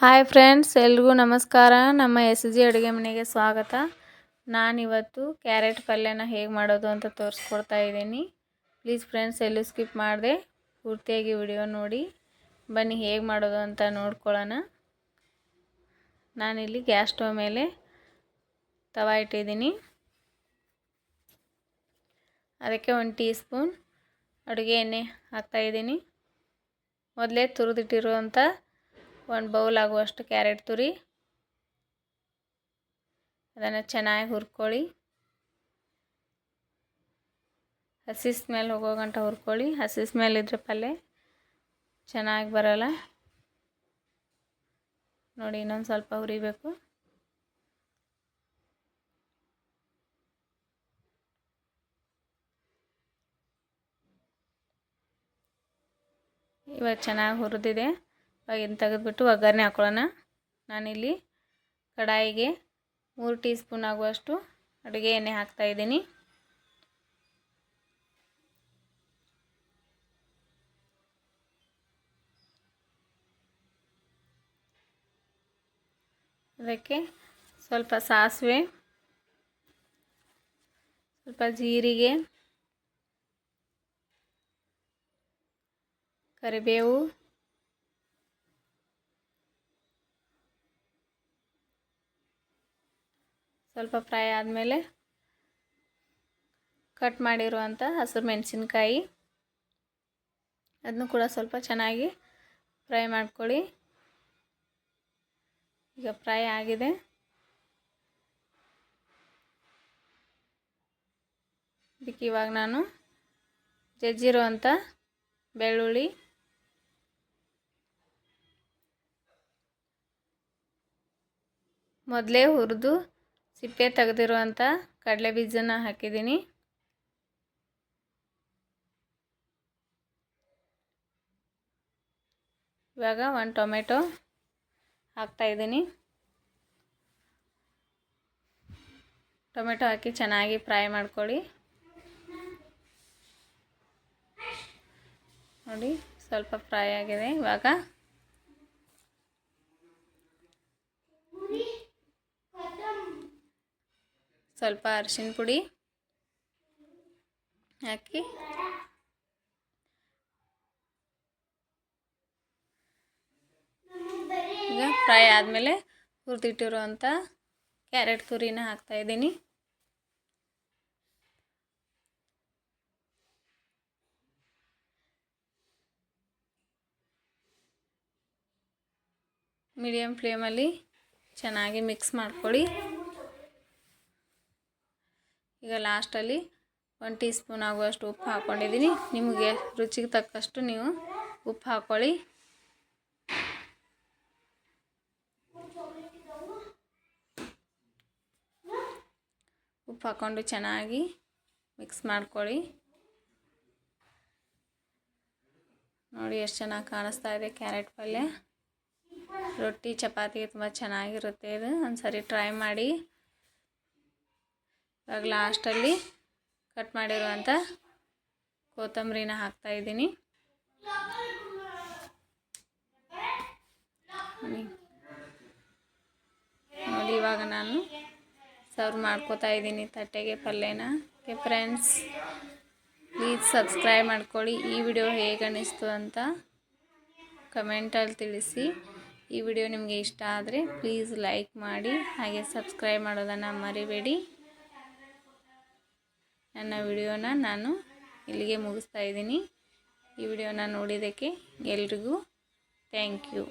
Hi friends, ಎಲ್ರಿಗೂ ನಮಸ್ಕಾರ. ನಮ್ಮ ಎಸ್ ಜಿ ಅಡುಗೆ ಮನೆಗೆ ಸ್ವಾಗತ. ನಾನಿವತ್ತು ಕ್ಯಾರೆಟ್ ಪಲ್ಯನ ಹೇಗೆ ಮಾಡೋದು ಅಂತ ತೋರಿಸ್ಕೊಡ್ತಾ ಇದ್ದೀನಿ. ಪ್ಲೀಸ್ ಫ್ರೆಂಡ್ಸ್, ಎಲ್ಲೂ ಸ್ಕಿಪ್ ಮಾಡಿದೆ. ಪೂರ್ತಿಯಾಗಿ ವಿಡಿಯೋ ನೋಡಿ. ಬನ್ನಿ, ಹೇಗೆ ಮಾಡೋದು ಅಂತ ನೋಡ್ಕೊಳ್ಳೋಣ. ನಾನಿಲ್ಲಿ ಗ್ಯಾಸ್ ಸ್ಟವ್ ಮೇಲೆ ತವಾ ಇಟ್ಟಿದ್ದೀನಿ. ಅದಕ್ಕೆ ಒಂದು ಟೀ ಸ್ಪೂನ್ ಅಡುಗೆ ಎಣ್ಣೆ ಹಾಕ್ತಾಯಿದ್ದೀನಿ ಮೊದಲೇ ತುರಿದಿಟ್ಟಿರುವಂಥ ಒಂದು ಬೌಲ್ ಆಗುವಷ್ಟು ಕ್ಯಾರೆಟ್ ತುರಿ. ಅದನ್ನು ಚೆನ್ನಾಗಿ ಹುರ್ಕೊಳ್ಳಿ. ಹಸಿ ಸ್ಮೆಲ್ ಹೋಗೋ ಗಂಟ ಹುರ್ಕೊಳ್ಳಿ. ಹಸಿ ಸ್ಮೆಲ್ ಇದ್ರೆ ಪಲ್ಯ ಚೆನ್ನಾಗಿ ಬರಲ್ಲ. ನೋಡಿ, ಇನ್ನೊಂದು ಸ್ವಲ್ಪ ಹುರಿಬೇಕು. ಇವಾಗ ಚೆನ್ನಾಗಿ ಹುರಿದಿದೆ. ಇವಾಗ ಇನ್ನು ತೆಗೆದುಬಿಟ್ಟು ಒಗ್ಗರಣೆ ಹಾಕೊಳ್ಳೋಣ. ನಾನಿಲ್ಲಿ ಕಡಾಯಿಗೆ ಮೂರು ಟೀ ಸ್ಪೂನ್ ಆಗುವಷ್ಟು ಅಡುಗೆ ಎಣ್ಣೆ ಹಾಕ್ತಾಯಿದ್ದೀನಿ ಅದಕ್ಕೆ ಸ್ವಲ್ಪ ಸಾಸಿವೆ, ಸ್ವಲ್ಪ ಜೀರಿಗೆ, ಕರಿಬೇವು ಸ್ವಲ್ಪ ಫ್ರೈ ಆದಮೇಲೆ ಕಟ್ ಮಾಡಿರುವಂಥ ಹಸಿರು ಮೆಣಸಿನ್ಕಾಯಿ. ಅದನ್ನು ಕೂಡ ಸ್ವಲ್ಪ ಚೆನ್ನಾಗಿ ಫ್ರೈ ಮಾಡ್ಕೊಳ್ಳಿ. ಈಗ ಫ್ರೈ ಆಗಿದೆ. ಇದಕ್ಕೆ ಇವಾಗ ನಾನು ಜಜ್ಜಿರುವಂಥ ಬೆಳ್ಳುಳ್ಳಿ, ಮೊದಲೇ ಹುರಿದು ಸಿಪ್ಪೆ ತೆಗೆದಿರುವಂಥ ಕಡಲೆ ಬೀಜನ ಹಾಕಿದ್ದೀನಿ. ಇವಾಗ ಒಂದು ಟೊಮೆಟೊ ಹಾಕ್ತಾಯಿದ್ದೀನಿ ಟೊಮೆಟೊ ಹಾಕಿ ಚೆನ್ನಾಗಿ ಫ್ರೈ ಮಾಡ್ಕೊಳ್ಳಿ. ನೋಡಿ, ಸ್ವಲ್ಪ ಫ್ರೈ ಆಗಿದೆ ಇವಾಗ. ಸ್ವಲ್ಪ ಅರಿಶಿನ ಪುಡಿ ಹಾಕಿ. ಈಗ ಫ್ರೈ ಆದಮೇಲೆ ಹುರಿದಿಟ್ಟಿರುವಂಥ ಕ್ಯಾರೆಟ್ ತುರಿನ ಹಾಕ್ತಾಯಿದ್ದೀನಿ ಮೀಡಿಯಮ್ ಫ್ಲೇಮಲ್ಲಿ ಚೆನ್ನಾಗಿ ಮಿಕ್ಸ್ ಮಾಡ್ಕೊಳ್ಳಿ. ಈಗ ಲಾಸ್ಟಲ್ಲಿ ಒಂದು ಟೀ ಸ್ಪೂನ್ ಆಗುವಷ್ಟು ಉಪ್ಪು ಹಾಕ್ಕೊಂಡಿದ್ದೀನಿ ನಿಮಗೆ ರುಚಿಗೆ ತಕ್ಕಷ್ಟು ನೀವು ಉಪ್ಪು ಹಾಕ್ಕೊಳ್ಳಿ ಉಪ್ಪು ಹಾಕ್ಕೊಂಡು ಚೆನ್ನಾಗಿ ಮಿಕ್ಸ್ ಮಾಡ್ಕೊಳ್ಳಿ. ನೋಡಿ ಎಷ್ಟು ಚೆನ್ನಾಗಿ ಕಾಣಿಸ್ತಾ ಇದೆ ಕ್ಯಾರೆಟ್ ಪಲ್ಯ. ರೊಟ್ಟಿ, ಚಪಾತಿಗೆ ತುಂಬ ಚೆನ್ನಾಗಿರುತ್ತೆ ಇದು. ಒಂದು ಸರಿ ಟ್ರೈ ಮಾಡಿ. ಇವಾಗ ಲಾಸ್ಟಲ್ಲಿ ಕಟ್ ಮಾಡಿರುವಂಥ ಕೊತ್ತಂಬರಿನ ಹಾಕ್ತಾಯಿದ್ದೀನಿ ನೋಡಿ, ಇವಾಗ ನಾನು ಸರ್ವ್ ಮಾಡ್ಕೋತಾ ಇದ್ದೀನಿ ತಟ್ಟೆಗೆ, ಪಲ್ಯನ. ಓಕೆ ಫ್ರೆಂಡ್ಸ್ ಪ್ಲೀಸ್ ಸಬ್ಸ್ಕ್ರೈಬ್ ಮಾಡ್ಕೊಳ್ಳಿ. ಈ ವಿಡಿಯೋ ಹೇಗೆ ಅನ್ನಿಸ್ತು ಅಂತ ಕಮೆಂಟಲ್ಲಿ ತಿಳಿಸಿ. ಈ ವಿಡಿಯೋ ನಿಮಗೆ ಇಷ್ಟ ಆದರೆ ಪ್ಲೀಸ್ ಲೈಕ್ ಮಾಡಿ, ಹಾಗೆ ಸಬ್ಸ್ಕ್ರೈಬ್ ಮಾಡೋದನ್ನು ಮರಿಬೇಡಿ. ನನ್ನ ವಿಡಿಯೋನ ನಾನು ಇಲ್ಲಿಗೆ ಮುಗಿಸ್ತಾ ಇದ್ದೀನಿ. ಈ ವಿಡಿಯೋನ ನೋಡಿದ್ದಕ್ಕೆ ಎಲ್ರಿಗೂ ಥ್ಯಾಂಕ್ ಯು